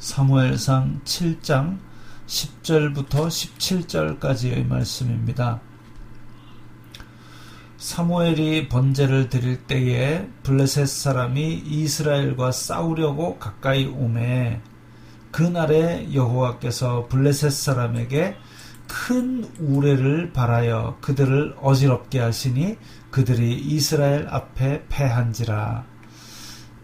사무엘상 7장 10절부터 17절까지의 말씀입니다. 사무엘이 번제를 드릴 때에 블레셋 사람이 이스라엘과 싸우려고 가까이 오매 그날에 여호와께서 블레셋 사람에게 큰 우레를 발하여 그들을 어지럽게 하시니 그들이 이스라엘 앞에 패한지라.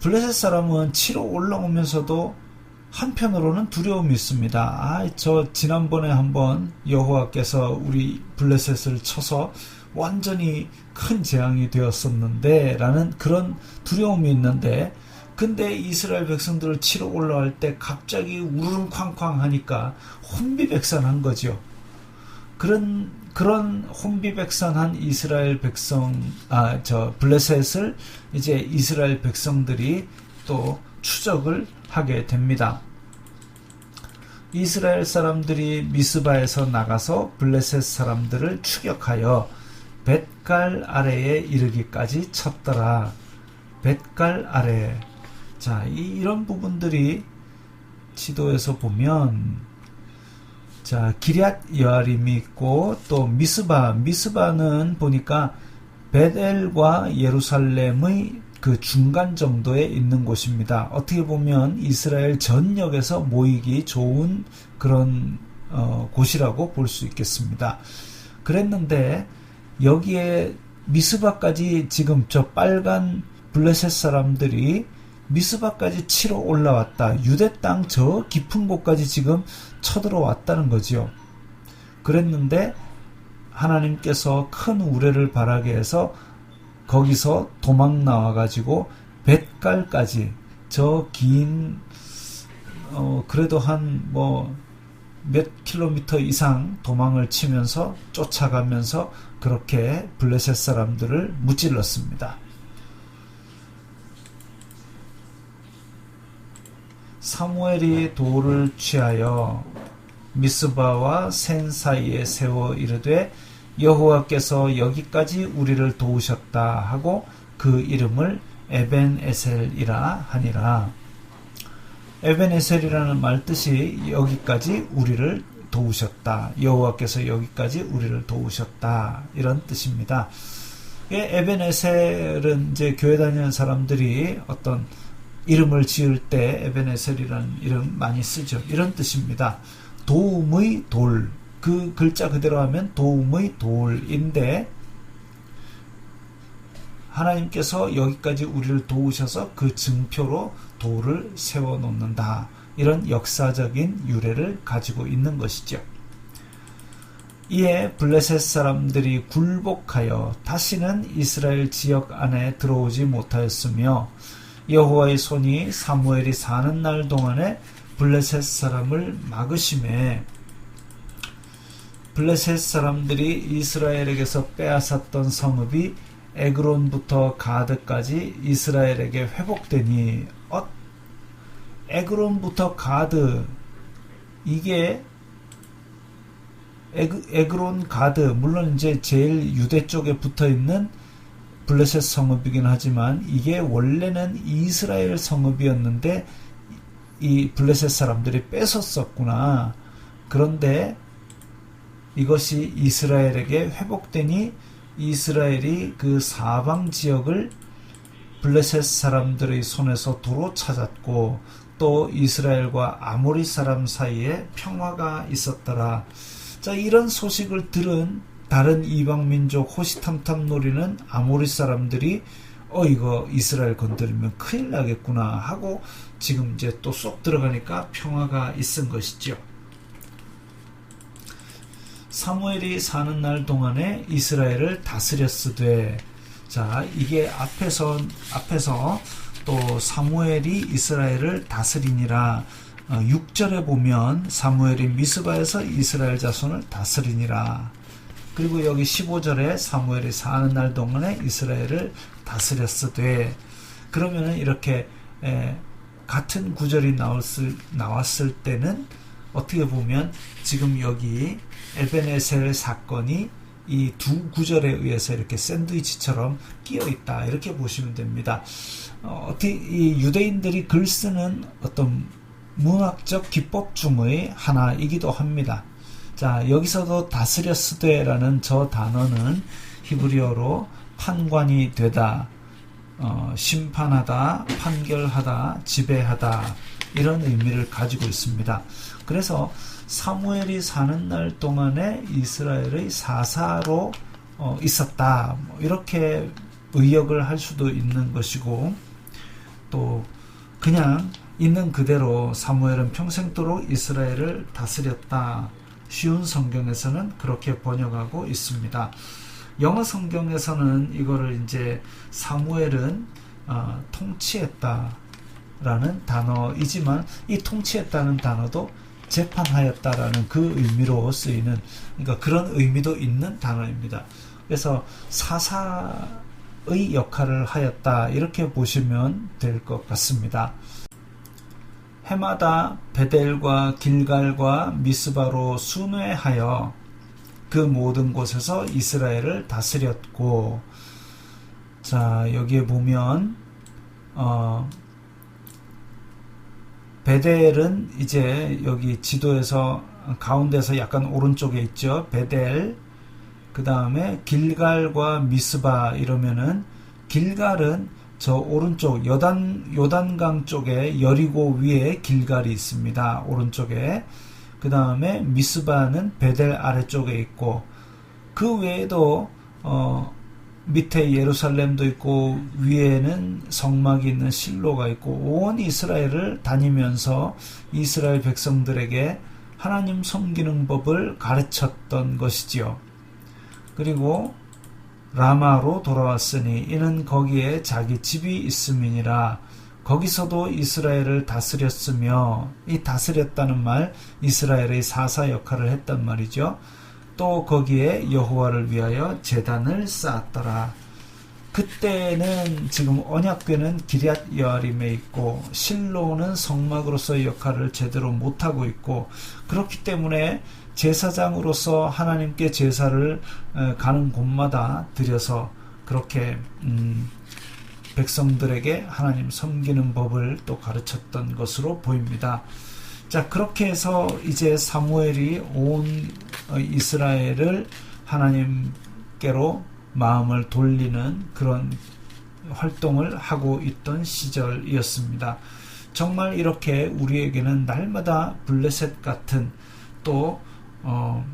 블레셋 사람은 치러 올라오면서도 한편으로는 두려움이 있습니다. 아, 저 지난번에 한번 여호와께서 우리 블레셋을 쳐서 완전히 큰 재앙이 되었었는데 라는 그런 두려움이 있는데 근데 이스라엘 백성들을 치러 올라갈 때 갑자기 우르릉쾅쾅 하니까 혼비백산한 거죠. 그런 그런 혼비백산한 이스라엘 백성 아 저 블레셋을 이제 이스라엘 백성들이 또 추적을 하게 됩니다. 이스라엘 사람들이 미스바에서 나가서 블레셋 사람들을 추격하여 벳갈 아래에 이르기까지 쳤더라. 벳갈 아래. 자, 이, 이런 부분들이 지도에서 보면 자, 기리앗 여아림이 있고 또 미스바, 미스바는 보니까 베델과 예루살렘의 그 중간 정도에 있는 곳입니다. 어떻게 보면 이스라엘 전역에서 모이기 좋은 그런 어, 곳이라고 볼 수 있겠습니다. 그랬는데 여기에 미스바까지 지금 저 빨간 블레셋 사람들이 미스바까지 치러 올라왔다. 유대 땅 저 깊은 곳까지 지금 쳐들어왔다는 거지요. 그랬는데 하나님께서 큰 우레를 바라게 해서 거기서 도망 나와 가지고 뱃갈까지 저긴 어 그래도 한 뭐 몇 킬로미터 이상 도망을 치면서 쫓아가면서 그렇게 블레셋 사람들을 무찔렀습니다. 사무엘이 돌을 취하여 미스바와 센 사이에 세워 이르되 여호와께서 여기까지 우리를 도우셨다 하고 그 이름을 에벤에셀이라 하니라. 에벤에셀이라는 말 뜻이 여기까지 우리를 도우셨다. 여호와께서 여기까지 우리를 도우셨다. 이런 뜻입니다. 에벤에셀은 이제 교회 다니는 사람들이 어떤 이름을 지을 때 에벤에셀이라는 이름 많이 쓰죠. 이런 뜻입니다. 도움의 돌. 그 글자 그대로 하면 도움의 돌인데 하나님께서 여기까지 우리를 도우셔서 그 증표로 돌을 세워 놓는다. 이런 역사적인 유래를 가지고 있는 것이죠. 이에 블레셋 사람들이 굴복하여 다시는 이스라엘 지역 안에 들어오지 못하였으며 여호와의 손이 사무엘이 사는 날 동안에 블레셋 사람을 막으심에 블레셋 사람들이 이스라엘에게서 빼앗았던 성읍이 에그론부터 가드까지 이스라엘에게 회복되니 어? 에그론부터 가드 이게 에그, 에그론 가드 물론 이제 제일 유대 쪽에 붙어 있는 블레셋 성읍이긴 하지만 이게 원래는 이스라엘 성읍이었는데 이 블레셋 사람들이 뺏었었구나. 그런데 이것이 이스라엘에게 회복되니 이스라엘이 그 사방 지역을 블레셋 사람들의 손에서 도로 찾았고 또 이스라엘과 아모리 사람 사이에 평화가 있었더라. 자, 이런 소식을 들은 다른 이방 민족 호시탐탐 노리는 아모리 사람들이 어 이거 이스라엘 건드리면 큰일 나겠구나 하고 지금 이제 또 쏙 들어가니까 평화가 있은 것이죠. 사무엘이 사는 날 동안에 이스라엘을 다스렸으되 자 이게 앞에서 앞에서 또 사무엘이 이스라엘을 다스리니라. 6절에 어, 보면 사무엘이 미스바에서 이스라엘 자손을 다스리니라. 그리고 여기 15절에 사무엘이 사는 날 동안에 이스라엘을 다스렸으되 그러면은 이렇게 에, 같은 구절이 나왔을, 나왔을 때는 어떻게 보면 지금 여기 에베네셀 사건이 이 두 구절에 의해서 이렇게 샌드위치처럼 끼어 있다 이렇게 보시면 됩니다. 어, 떻게 이 유대인들이 글 쓰는 어떤 문학적 기법 중의 하나이기도 합니다. 자, 여기서도 다스렸으되라는 저 단어는 히브리어로 판관이 되다, 어, 심판하다, 판결하다, 지배하다 이런 의미를 가지고 있습니다. 그래서 사무엘이 사는 날 동안에 이스라엘의 사사로 어, 있었다. 뭐 이렇게 의역을 할 수도 있는 것이고 또 그냥 있는 그대로 사무엘은 평생도록 이스라엘을 다스렸다. 쉬운 성경에서는 그렇게 번역하고 있습니다. 영어 성경에서는 이거를 이제 사무엘은 어, 통치했다 라는 단어이지만 이 통치했다는 단어도 재판하였다라는 그 의미로 쓰이는 그러니까 그런 의미도 있는 단어입니다. 그래서 사사의 역할을 하였다 이렇게 보시면 될 것 같습니다. 해마다 베델과 길갈과 미스바로 순회하여 그 모든 곳에서 이스라엘을 다스렸고 자 여기에 보면 어, 베델은 이제 여기 지도에서 가운데서 약간 오른쪽에 있죠. 베델. 그 다음에 길갈과 미스바 이러면은 길갈은 저 오른쪽 요단 요단강 쪽에 여리고 위에 길갈이 있습니다. 오른쪽에. 그 다음에 미스바는 베델 아래쪽에 있고 그 외에도 어 밑에 예루살렘도 있고 위에는 성막이 있는 실로가 있고 온 이스라엘을 다니면서 이스라엘 백성들에게 하나님 섬기는 법을 가르쳤던 것이지요. 그리고 라마로 돌아왔으니 이는 거기에 자기 집이 있음이니라 거기서도 이스라엘을 다스렸으며 이 다스렸다는 말 이스라엘의 사사 역할을 했단 말이죠. 또 거기에 여호와를 위하여 제단을 쌓았더라. 그때는 지금 언약궤는 기리앗 여아림에 있고 실로는 성막으로서의 역할을 제대로 못하고 있고 그렇기 때문에 제사장으로서 하나님께 제사를 가는 곳마다 드려서 그렇게 음, 백성들에게 하나님 섬기는 법을 또 가르쳤던 것으로 보입니다. 자, 그렇게 해서 이제 사무엘이 온 이스라엘을 하나님께로 마음을 돌리는 그런 활동을 하고 있던 시절이었습니다. 정말 이렇게 우리에게는 날마다 블레셋 같은 또 어,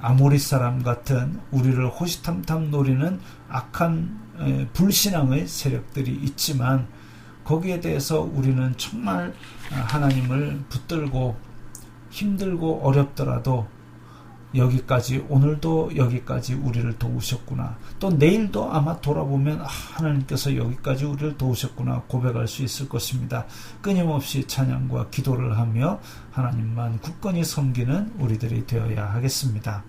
아모리 사람 같은 우리를 호시탐탐 노리는 악한 에, 불신앙의 세력들이 있지만 거기에 대해서 우리는 정말 하나님을 붙들고 힘들고 어렵더라도 여기까지 오늘도 여기까지 우리를 도우셨구나. 또 내일도 아마 돌아보면 아, 하나님께서 여기까지 우리를 도우셨구나 고백할 수 있을 것입니다. 끊임없이 찬양과 기도를 하며 하나님만 굳건히 섬기는 우리들이 되어야 하겠습니다.